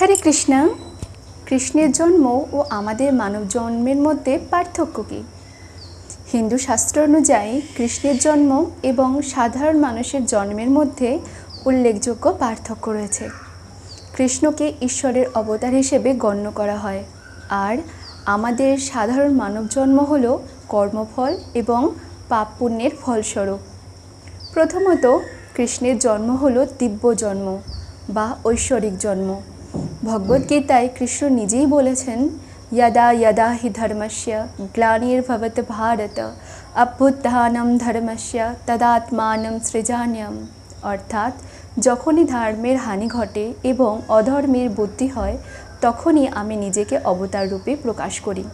হরে কৃষ্ণা। কৃষ্ণের জন্ম ও আমাদের মানব জন্মের মধ্যে পার্থক্য কী? হিন্দু শাস্ত্র অনুযায়ী কৃষ্ণের জন্ম এবং সাধারণ মানুষের জন্মের মধ্যে উল্লেখযোগ্য পার্থক্য রয়েছে। কৃষ্ণকে ঈশ্বরের অবতার হিসেবে গণ্য করা হয়। আর আমাদের সাধারণ মানব জন্ম হল কর্মফল এবং পাপ পুণ্যের ফলস্বরূপ। প্রথমত, কৃষ্ণের জন্ম হল দিব্য জন্ম বা ঐশ্বরিক জন্ম। ভগবদ্গীতায় কৃষ্ণ নিজেই বলেছেন যদা যদা হি ধর্মস্য গ্লানির্ভবত ভারত অভ্যুত্থানম ধর্মস্য তদাত্মানম সৃজান্যম অর্থাৎ, যখনই ধর্মের হানি ঘটে এবং অধর্মের বুদ্ধি হয়, তখনই আমি নিজেকে অবতার রূপে প্রকাশ করি।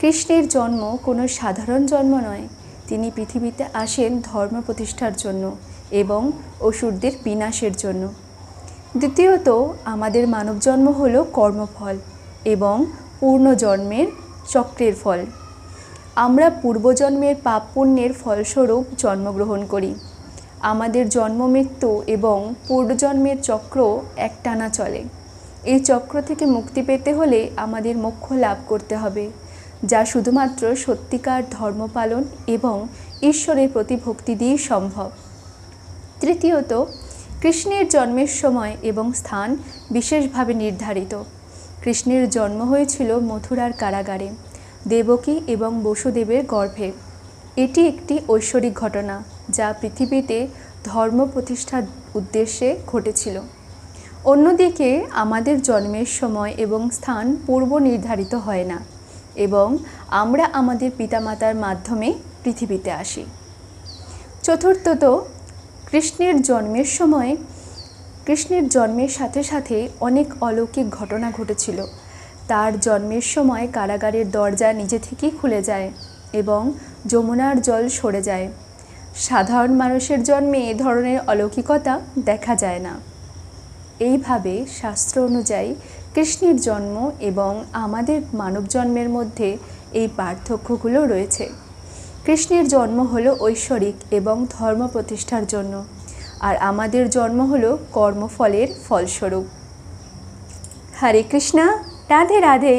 কৃষ্ণের জন্ম কোনো সাধারণ জন্ম নয়, তিনি পৃথিবীতে আসেন ধর্ম প্রতিষ্ঠার জন্য এবং অসুরদের বিনাশের জন্য। দ্বিতীয়ত, আমাদের মানব জন্ম হলো কর্মফল এবং পূর্ণজন্মের চক্রের ফল। আমরা পূর্বজন্মের পাপ পুণ্যের ফলস্বরূপ জন্মগ্রহণ করি। আমাদের জন্ম মৃত্যু এবং পূর্বজন্মের চক্র একটানা চলে। এই চক্র থেকে মুক্তি পেতে হলে আমাদের মোক্ষ লাভ করতে হবে, যা শুধুমাত্র সত্যিকার ধর্ম পালন এবং ঈশ্বরের প্রতি ভক্তি দিয়েই সম্ভব। তৃতীয়ত কৃষ্ণের জন্মের সময় এবং স্থান বিশেষভাবে নির্ধারিত। কৃষ্ণের জন্ম হয়েছিল মথুরার কারাগারে, দেবকী এবং বসুদেবের গর্ভে। এটি একটি ঐশ্বরিক ঘটনা যা পৃথিবীতে ধর্ম প্রতিষ্ঠার উদ্দেশ্যে ঘটেছিল। অন্যদিকে আমাদের জন্মের সময় এবং স্থান পূর্ব নির্ধারিত হয় না এবং আমরা আমাদের পিতামাতার মাধ্যমে পৃথিবীতে আসি। চতুর্থত কৃষ্ণের জন্মের সময়, কৃষ্ণের জন্মের সাথে সাথে অনেক অলৌকিক ঘটনা ঘটেছিল। তার জন্মের সময় কারাগারের দরজা নিজে থেকেই খুলে যায় এবং যমুনার জল সরে যায়। সাধারণ মানুষের জন্মে এ ধরনের অলৌকিকতা দেখা যায় না। এইভাবে শাস্ত্র অনুযায়ী কৃষ্ণের জন্ম এবং আমাদের মানব জন্মের মধ্যে এই পার্থক্যগুলো রয়েছে। কৃষ্ণের জন্ম হলো ঐশ্বরিক এবং ধর্ম প্রতিষ্ঠার জন্য, আর আমাদের জন্ম হলো কর্মফলের ফলস্বরূপ। হরে কৃষ্ণা, রাধে রাধে।